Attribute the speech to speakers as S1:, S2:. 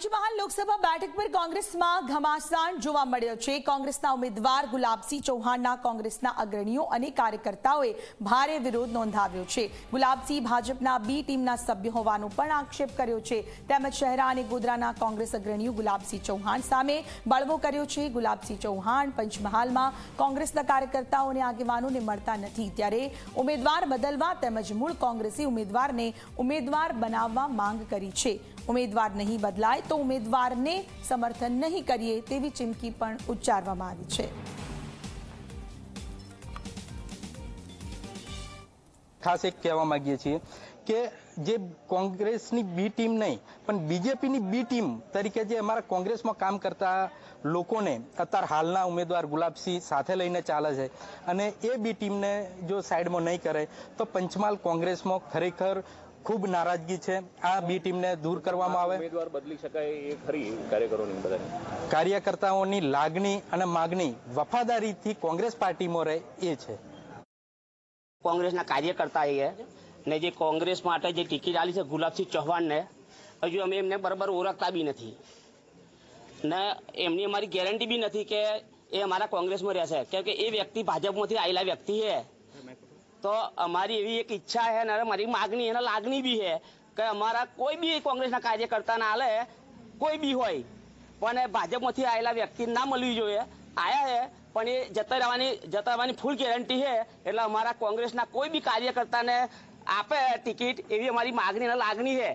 S1: પંચમહાલ લોકસભા બેઠક પર કોંગ્રેસમાં ઘમાસાણ જોવા મળ્યો છે. કોંગ્રેસના ઉમેદવાર ગુલાબસિંહ ચૌહાણના કોંગ્રેસના અગ્રણીઓ અને કાર્યકર્તાઓએ ભારે વિરોધ નોંધાવ્યો છે. ગુલાબસિંહ ભાજપના બી ટીમના સભ્ય હોવાનો પણ આક્ષેપ કર્યો છે. તેમજ શહેરા અને ગોધરાના કોંગ્રેસ અગ્રણીઓ ગુલાબસિંહ ચૌહાણ સામે બળવો કર્યો છે. ગુલાબસિંહ ચૌહાણ પંચમહાલમાં કોંગ્રેસના કાર્યકર્તાઓ અને આગેવાનોને મળતા નથી. ત્યારે ઉમેદવાર બદલવા તેમજ મૂળ કોંગ્રેસી ઉમેદવારને ઉમેદવાર બનાવવા માંગ કરી છે. ઉમેદવાર નહીં બદલાય તો ઉમેદવારને સમર્થન નહીં કરીએ તેવી ચીમકી પણ ઉચ્ચારવામાં આવી છે.
S2: ખાસ એક કહેવા માંગીએ છીએ કે જે કોંગ્રેસની બી ટીમ નહીં, પણ બીજેપીની બી ટીમ તરીકે જે અમારા કોંગ્રેસમાં કામ કરતા લોકોને અત્યારે હાલના ઉમેદવાર ગુલાબસિંહ સાથે લઈને ચાલે છે અને એ બી ટીમને જો સાઈડમાં નહીં કરે, તો પંચમહાલ કોંગ્રેસમાં ખરેખર ખૂબ નારાજગી છે. આ બી ટીમને દૂર કરવામાં આવે.
S3: ઉમેદવાર બદલી શકાય એ ખરી કાર્યકરોની બધાની.
S2: કાર્યકર્તાઓની લાગણી અને માગણી વફાદારીથી કોંગ્રેસ પાર્ટીમાં રહે એ છે.
S4: કોંગ્રેસના કાર્યકર્તા એ ને જે કોંગ્રેસ માટે જે ટિકિટ આલી છે ગુલાબસિંહ ચૌહાણને હજુ અમે એમને બરાબર ઓળખતા બી નથી. ને એમની અમારી ગેરંટી બી નથી કે એ અમારા કોંગ્રેસમાં રહેશે. કેમ કે એ વ્યક્તિ ભાજપમાંથી આવેલા વ્યક્તિ છે. તો અમારી એવી એક ઈચ્છા છે અને મારી માગણી અને લાગણી બી છે કે અમારા કોઈ બી કોંગ્રેસના કાર્યકર્તા ના હાલે, કોઈ બી હોય, પણ ભાજપમાંથી આવેલા વ્યક્તિ ના મળવી જોઈએ. આયા છે, પણ એ જતા રહેવાની જતા રહેવાની ફૂલ ગેરંટી છે, એટલે અમારા કોંગ્રેસના કોઈ બી કાર્યકર્તાને આપે ટિકિટ એવી અમારી માગણી અને લાગણી છે.